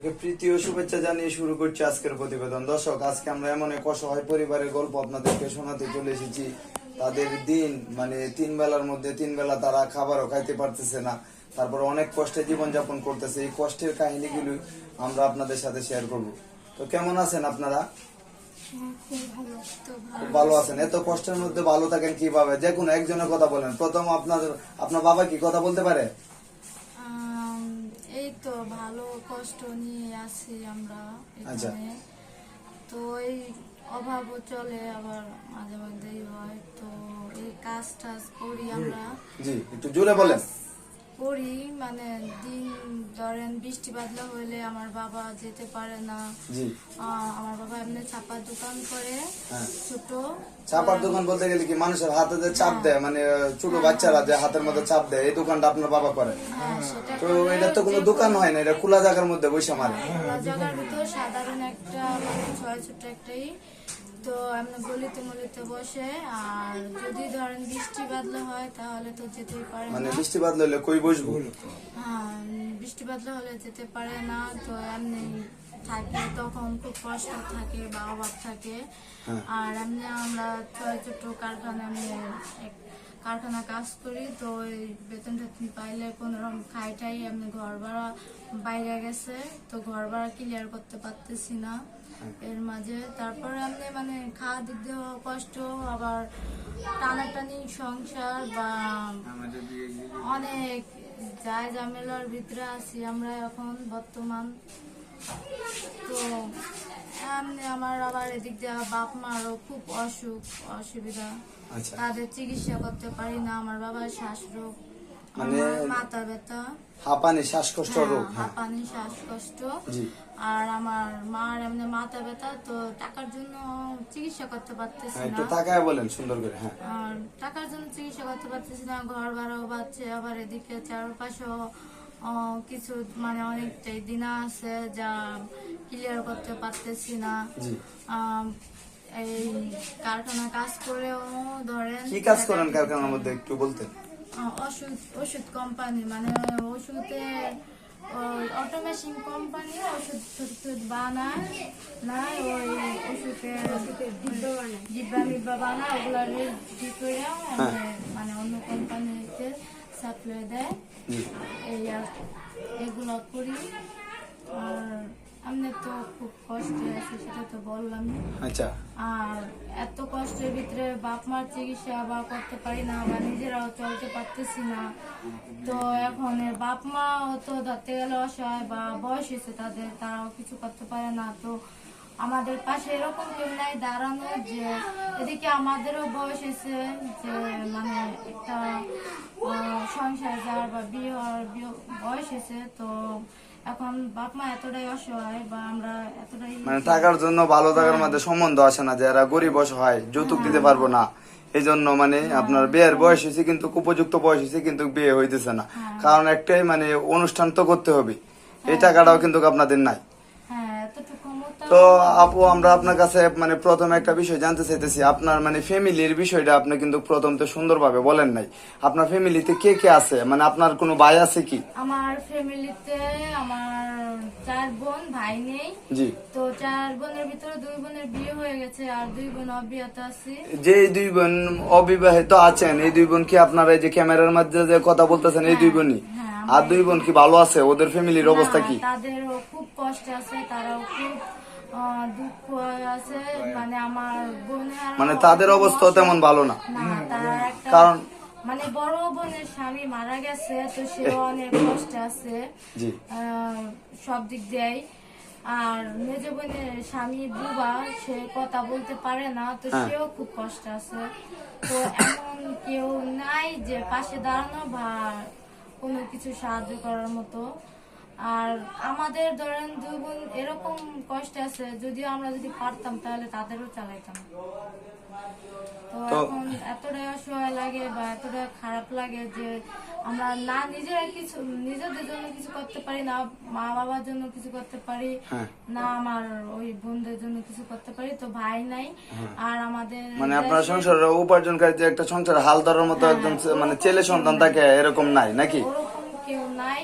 প্রীতি ও শুভেচ্ছা জানিয়ে শুরু করছি আজকের প্রতিবেদন। দর্শক, আজকে আমরা এমন এক অসহায় পরিবারের গল্প আপনাদেরকে শোনাতে চলে এসেছি। তাদের দিন মানে তিন বেলার মধ্যে তিন বেলা তারা খাবারও খাইতে পারতেছে না। তারপর অনেক কষ্টে জীবনযাপন করতেছে। এই কষ্টের কাহিনীগুলো আমরা আপনাদের সাথে শেয়ার করব। তো কেমন আছেন আপনারা? ভালো আছেন। এত কষ্টের মধ্যে ভালো থাকেন কীভাবে? যে কোনো একজনের কথা বলেন। প্রথম আপনাদের আপনার বাবা কি কথা বলতে পারে? এই তো ভালো কষ্ট নিয়ে আছি আমরা আচ্ছা। এখানে। তো এই অভাবও চলে আবার মাঝে মধ্যেই হয়। তো এই কাজ টাজ করি আমরা। জি একটু জোরে বলেন। করি মানে দিন ধরেন বৃষ্টি বাদলা হলে আমার বাবা যেতে পারে না। আমার বাবা এমনি ছাপার দোকান করে হ্যাঁ। ছোট। চাপার দোকান বলতে গেলে কি মানুষের হাতে যে চাপ দেয় মানে ছোট বাচ্চারা যে হাতের মধ্যে চাপ দেয় এই দোকানটা আপনার বাবা করে। হ্যাঁ, তো এটা তো কোনো দোকান হয় না এটা খোলা জায়গার মধ্যে বসে মারে। খোলা জায়গার ভিতর সাধারণ একটা মানে ছয় ছোট একটাই। তো আমরা গলিতে মলিতে বসে আর যদি ধরেন বৃষ্টি বাদলা হয় তাহলে তো যেতেই পারে মানে না। বৃষ্টি বাদল হলে কই বসবো? হ্যাঁ বৃষ্টি বাদলা হলে যেতে পারে না তো এমনি থাকে তখন খুব কষ্ট থাকে বা অভাব থাকে। হ্যাঁ। আর এমনি আমরা ছোট কারখানা কারখানা কাজ করি তো ওই বেতন টেতন পাইলে কোনো রকম খাই টাই এমনি ঘর ভাড়া বাইরে গেছে তো ঘর ভাড়া ক্লিয়ার করতে পারতেছি না। এর মাঝে। তারপরে এমনি মানে খাওয়া দিক দিয়েও কষ্ট আবার টানাটানি সংসার বা অনেক যায় ঝামেলার ভিতরে আছি আমরা এখন বর্তমান। তো এমনি আমার আবার এদিক দিয়ে বাপ মারও খুব অসুখ অসুবিধা। আচ্ছা। তাদের চিকিৎসা করতে পারি না আমার বাবার শ্বাস রোগ মানে- মাথা ব্যথা। হাঁপানি শ্বাসকষ্ট রোগ হ্যাঁ। হাঁপানি শ্বাসকষ্ট। আর আমার মার এমনি মাথা ব্যথা তো টাকার জন্য চিকিৎসা করতে পারতেছি হ্যাঁ, একটু না। তাকায় বলেন সুন্দর করে হ্যাঁ। আর টাকার জন্য চিকিৎসা করতে পারতেছি না ঘর ভাড়াও আবার এদিকে চারপাশেও কিছু মানে অনেকটাই দিনা আছে যা ক্লিয়ার করতে পারতেছি না। এই কারখানা কাজ করেও ধরেন কি কাজ করেন কারখানার মধ্যে একটু বলতেন? ওষুধ ওষুধ কোম্পানি মানে ওষুধে অটোমেশন কোম্পানি ওষুধ টষুধ বানায় না ওই ওষুধের ডিব্বা মিব্বা বানায় ওগুলো রেডি করে মানে অন্য কোম্পানিতে সাপ্লাই দেয়। এই এগুলো করি। আর আমি তো খুব কষ্টে আছি সেটা তো বললাম। আচ্ছা। আর এত কষ্টের ভিতরে বাপ মার চিকিৎসা বা করতে পারি না বা নিজেরাও চলতে পারতেছি না। তো এখন বাপ মা তো ধরতে গেলে অসহায় বা বয়স হয়েছে তাদের তারাও কিছু করতে পারে না। তো আমাদের পাশে এরকম কেউ নাই দাঁড়ানো যে এদিকে আমাদেরও বয়স হয়েছে যে মানে একটা সংসার যার বা বিয়ে হওয়ার বিয়ে- বয়স হয়েছে তো এখন বাপ মা এতটাই অসহায় বা আমরা এতটাই মানে টাকার জন্য ভালো থাকার মধ্যে সম্বন্ধ আসে না যারা গরিব অসহায় যৌতুক দিতে পারব না। এই জন্য মানে আপনার বিয়ের বয়স হয়েছে কিন্তু উপযুক্ত বয়স হয়েছে কিন্তু বিয়ে হইতেছে না। কারণ একটাই মানে অনুষ্ঠান তো করতে হবে। এই টাকাটাও কিন্তু আপনাদের নাই। হ্যাঁ তো আপু আমরা আপনার কাছে মানে প্রথম একটা বিষয় জানতে চাইতেছি। আপনার মানে ফ্যামিলির বিষয়টা আপনি কিন্তু প্রথম তো সুন্দরভাবে বলেন নাই। আপনার ফ্যামিলিতে কে কে আছে? মানে আপনার কোনো ভাই আছে কি? আমার ফ্যামিলিতে আমার চার বোন ভাই নেই। জি। তো চার বোনের ভিতরে দুই বোনের বিয়ে হয়ে গেছে আর দুই বোন অবিয়াত আছে। যে দুই বোন অবিবাহিত আছেন এই দুই বোন কি আপনারা এই যে ক্যামেরার মাধ্যমে যে কথা বলতেছেন এই দুই বোনই? হ্যাঁ, আর দুই বোন কি ভালো আছে? ওদের ফ্যামিলির অবস্থা কি? না, তাদেরও খুব কষ্ট আছে তারাও খুব দুঃখ আছে মানে আমার বোনের মানে তাদের অবস্থা তেমন ভালো না। কারণ মানে বড় বোনের স্বামী মারা গেছে তো সে অনেক কষ্টে আছে। সব দিক দিয়েই। আর মেজ বোনের স্বামী বুবা সে কথা বলতে পারে না তো হ্যাঁ। সেও খুব কষ্ট আছে। তো এমন কেউ নাই যে পাশে দাঁড়ানো বা কোনো কিছু সাহায্য করার মতো। আর আমাদের ধরেন দুই বোন এরকম কষ্ট আছে যদিও আমরা যদি পারতাম তাহলে তাদেরও চালাইতাম। তো এখন এতটাই অসহায় লাগে বা খারাপ লাগে যে আমরা না নিজেরা কিছু নিজেদের জন্য কিছু করতে পারি না মা বাবার জন্য কিছু করতে পারি হ্যাঁ। না আমার ওই বোনদের জন্য কিছু করতে পারি তো ভাই নাই। আর আমাদের মানে আপনার সংসারের উপার্জনকারী যে একটা সংসার হাল ধরার মতো একদম মানে ছেলে সন্তান থাকে এরকম নাই নাকি? কেউ নাই।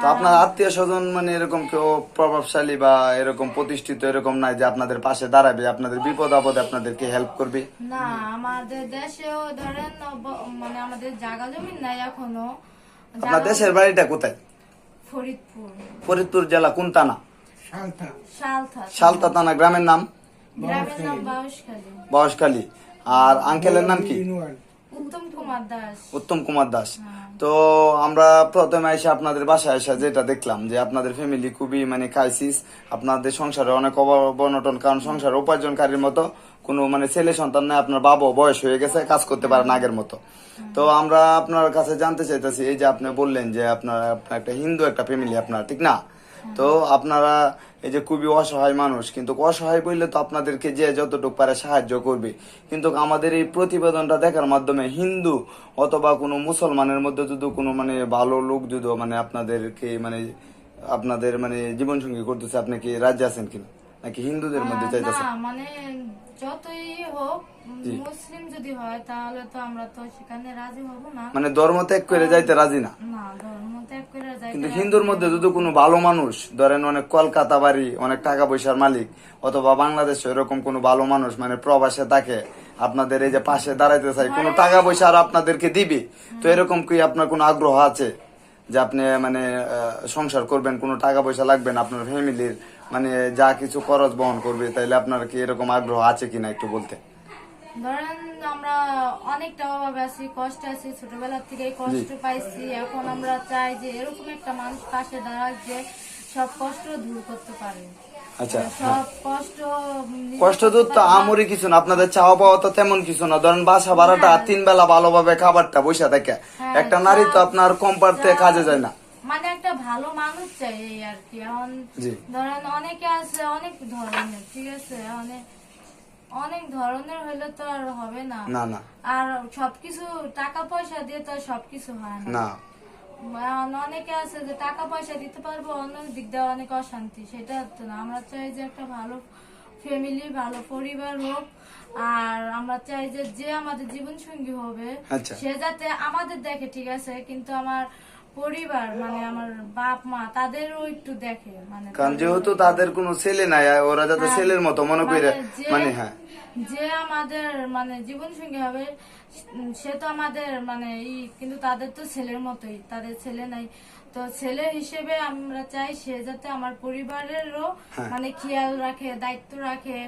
তো আপনার আত্মীয় স্বজন মানে এরকম কেউ প্রভাবশালী বা এরকম প্রতিষ্ঠিত এরকম নাই যে আপনাদের পাশে দাঁড়াবে আপনাদের বিপদ আপদে আপনাদেরকে হেল্প করবে? না আমাদের দেশেও ধরেন মানে আমাদের জায়গা জমি নাই এখনও। আপনার দেশের বাড়িটা কোথায়? ফরিদপুর। ফরিদপুর জেলা কোন থানা? সালথা শালতা থানা। গ্রামের নাম? গ্রামের নাম বাউসখালী। বয়সকালী আর আঙ্কেলের নাম কি? উত্তম কুমার দাস। দাস। তো আমরা প্রথমে এসে আপনাদের বাসায় এসে যেটা দেখলাম যে আপনাদের ফ্যামিলি খুবই মানে ক্রাইসিস আপনাদের সংসারে অনেক অবনটন কারণ সংসার উপার্জনকারীর মতো কোনো মানে ছেলে সন্তান নাই আপনার বাবা বয়স হয়ে গেছে কাজ করতে পারেন আগের মতো। তো আমরা আপনার কাছে জানতে চাইতেছি এই যে আপনি বললেন যে আপনার আপনার একটা হিন্দু একটা ফ্যামিলি আপনার ঠিক না? তো আপনারা এই যে খুবই অসহায় মানুষ, কিন্তু অসহায় বললে তো আপনাদেরকে যে যতটুকু পারে সাহায্য করবে। কিন্তু আমাদের এই প্রতিবেদনটা দেখার মাধ্যমে হিন্দু অথবা কোনো মুসলমানের মধ্যে যদি কোনো মানে ভালো লোক যদি মানে আপনাদেরকে মানে আপনাদের মানে জীবনসঙ্গী করতেছে, আপনি কি রাজ্যে আছেন কিনা? নাকি হিন্দুদের মধ্যে আহ, চাইতেছেন না মানে যতই হোক মুসলিম যদি হয় তাহলে তো আমরা তো সেখানে রাজি হব না। মানে ধর্ম ত্যাগ করে যাইতে রাজি না? না ধর্ম ত্যাগ করে যাইতে কিন্তু হিন্দুর মধ্যে যদি কোনো ভালো মানুষ ধরেন অনেক কলকাতা বাড়ি অনেক টাকা পয়সার মালিক অথবা বাংলাদেশে এরকম কোনো ভালো মানুষ মানে প্রবাসে থাকে আপনাদের এই যে পাশে দাঁড়াইতে চাই কোনো টাকা পয়সা আর আপনাদেরকে দিবে তো এরকম কি আপনার কোনো আগ্রহ আছে? যে আপনি মানে সংসার করবেন কোনো টাকা পয়সা লাগবে না আপনার ফ্যামিলির মানে যা কিছু খরচ বহন করবে তাইলে আপনার কি এরকম আগ্রহ আছে কিনা একটু বলতে? ধরেন আমরা অনেকটা অভাবে আছি কষ্ট আছি ছোটবেলার থেকে কষ্ট পাইছি। এখন আমরা চাই যে এরকম একটা মানুষ পাশে দাঁড়াক যে সব কষ্ট দূর করতে পারে। আচ্ছা কষ্ট নিজে কষ্ট করতে দূর তো পারে। কিছু না আপনাদের চাওয়া পাওয়া তো তেমন কিছু না। ধরেন বাসা ভাড়াটা তিন বেলা ভালোভাবে খাবারটা বসে থাকে। হ্যাঁ, একটা নারী তো আপনার কম পারতে কাজে যায় না। মানে একটা ভালো মানুষ চাই আর কি। এখন ধরেন অনেকে আছে অনেক ধরনের ঠিক আছে? অনেক অনেক ধরনের হইলে তো আর হবে না। না না। আর সবকিছু টাকা পয়সা দিয়ে তো সবকিছু হয় না। অনেকে আছে যে টাকা পয়সা দিতে পারব অন্য দিক দিয়ে অনেক অশান্তি সেটা হতো না আমরা চাই যে একটা ভালো ফ্যামিলি ভালো পরিবার হোক আর আমরা চাই যে যে আমাদের জীবন সঙ্গী হবে আচ্ছা। সে যাতে আমাদের দেখে ঠিক আছে কিন্তু আমার পরিবার মানে আমার বাপ মা তাদেরও একটু দেখে মানে কারণ যেহেতু তাদের কোনো ছেলে নাই ওরা যাতে হ্যাঁ, ছেলের মতো মনে করে মানে যে- মানে হ্যাঁ যে আমাদের মানে জীবন সঙ্গী হবে সে তো আমাদের মানে ই কিন্তু তাদের তো ছেলের মতোই তাদের ছেলে নাই তো ছেলে হিসেবে আমরা চাই সে যাতে আমার পরিবারেরও মানে খেয়াল রাখে দায়িত্ব রাখে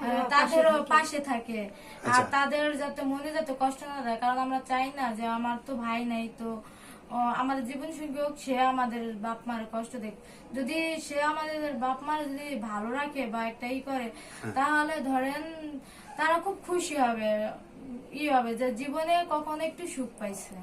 হ্যাঁ। তাদেরও পাশে থাকে আর আচ্ছা। তাদের যাতে মনে যাতে কষ্ট না দেয় কারণ আমরা চাই না যে আমার তো ভাই নাই তো আমাদের জীবন সঙ্গী হোক সে আমাদের বাপ মার কষ্ট দেখ যদি সে আমাদের বাপ মার যদি ভালো রাখে বা একটা ই করে হ্যাঁ। তাহলে ধরেন তারা খুব খুশি হবে ই হবে যে জীবনে কখনো একটু সুখ পাইছে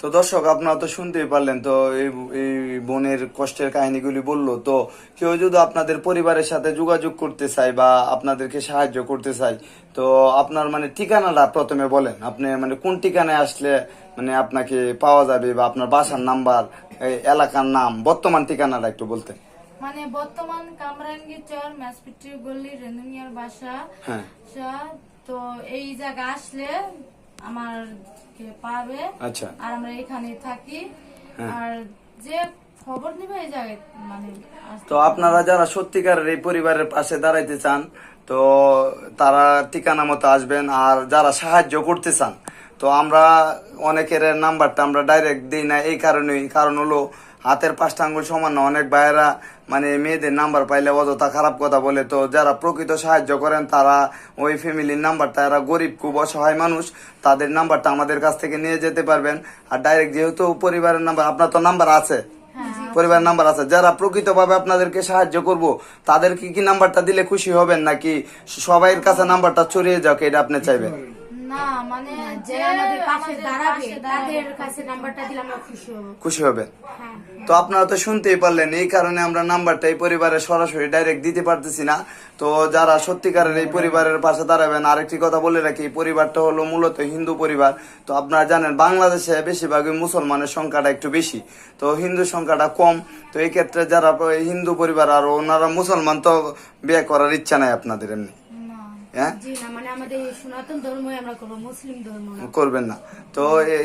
তো দর্শক আপনারা তো শুনতেই পারলেন তো এই এই বোনের কষ্টের কাহিনীগুলি বলল। তো কেউ যদি আপনাদের পরিবারের সাথে যোগাযোগ করতে চায় বা আপনাদেরকে সাহায্য করতে চায় তো আপনার মানে ঠিকানাটা প্রথমে বলেন। আপনি মানে কোন ঠিকানায় আসলে মানে আপনাকে পাওয়া যাবে বা আপনার বাসার নাম্বার এই এলাকার নাম বর্তমান ঠিকানাটা একটু বলতেন। মানে বর্তমান কামরাঙ্গি চর ম্যাসপিটির গল্লি রেনুমিয়ার বাসা। হ্যাঁ। তো এই জায়গা আসলে আমার পাবে। আচ্ছা। আর আমরা এখানে থাকি। হ্যাঁ। আর যে খবর নিবে এই জায়গায় মানে তো আপনারা যারা সত্যিকারের এই পরিবারের পাশে দাঁড়াইতে চান তো তারা ঠিকানা মতো আসবেন আর যারা সাহায্য করতে চান তো আমরা অনেকের নাম্বারটা আমরা ডাইরেক্ট দিই না এই কারণেই। কারণ হলো হাতের পাঁচটা আঙ্গুল সমান না। অনেক ভাইয়েরা মানে মেয়েদের নাম্বার পাইলে অযথা খারাপ কথা বলে তো যারা প্রকৃত সাহায্য করেন তারা ওই ফ্যামিলির নাম্বারটা এরা গরিব খুব অসহায় মানুষ তাদের নাম্বারটা আমাদের কাছ থেকে নিয়ে যেতে পারবেন। আর ডাইরেক্ট যেহেতু পরিবারের নাম্বার আপনার তো নাম্বার আছে। পরিবার নাম্বার আছে। যারা প্রকৃতভাবে আপনাদেরকে সাহায্য করব তাদের কি কি নাম্বারটা দিলে খুশি হবেন? নাকি সবাইয়ের কাছে নাম্বারটা ছড়িয়ে যাক এটা আপনি চাইবেন? না মানে যে আমাদের পাশে দাঁড়াবে তাদের কাছে নাম্বারটা দিলে আমরা খুশি হব। খুশি হ্যাঁ। তো আপনারা তো শুনতেই পারলেন এই কারণে আমরা নাম্বারটা এই পরিবারের সরাসরি ডাইরেক্ট দিতে পারতেছি না। তো যারা সত্যিকারের এই পরিবারের পাশে দাঁড়াবেন আরেকটি কথা বলে রাখি এই পরিবারটা হলো মূলত হিন্দু পরিবার। তো আপনারা জানেন বাংলাদেশে বেশিরভাগই মুসলমানের সংখ্যাটা একটু বেশি। তো হিন্দু সংখ্যাটা কম। তো এই ক্ষেত্রে যারা হিন্দু পরিবার আর ওনারা মুসলমান তো বিয়ে করার ইচ্ছা নাই আপনাদের এমনি। হ্যাঁ? মানে করবেন না। তো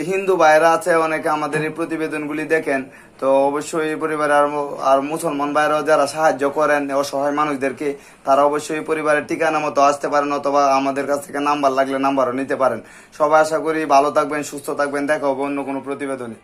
হিন্দু ভাইরা আছে অনেকে আমাদের এই প্রতিবেদনগুলি দেখেন। তো অবশ্যই এই পরিবারে আর আর মুসলমান ভাইরাও যারা সাহায্য করেন অসহায় মানুষদেরকে তারা অবশ্যই পরিবারের ঠিকানা মতো আসতে পারেন অথবা আমাদের কাছ থেকে নাম্বার লাগলে নাম্বারও নিতে পারেন। সবাই আশা করি ভালো থাকবেন সুস্থ থাকবেন দেখা হবে অন্য কোনো প্রতিবেদনে।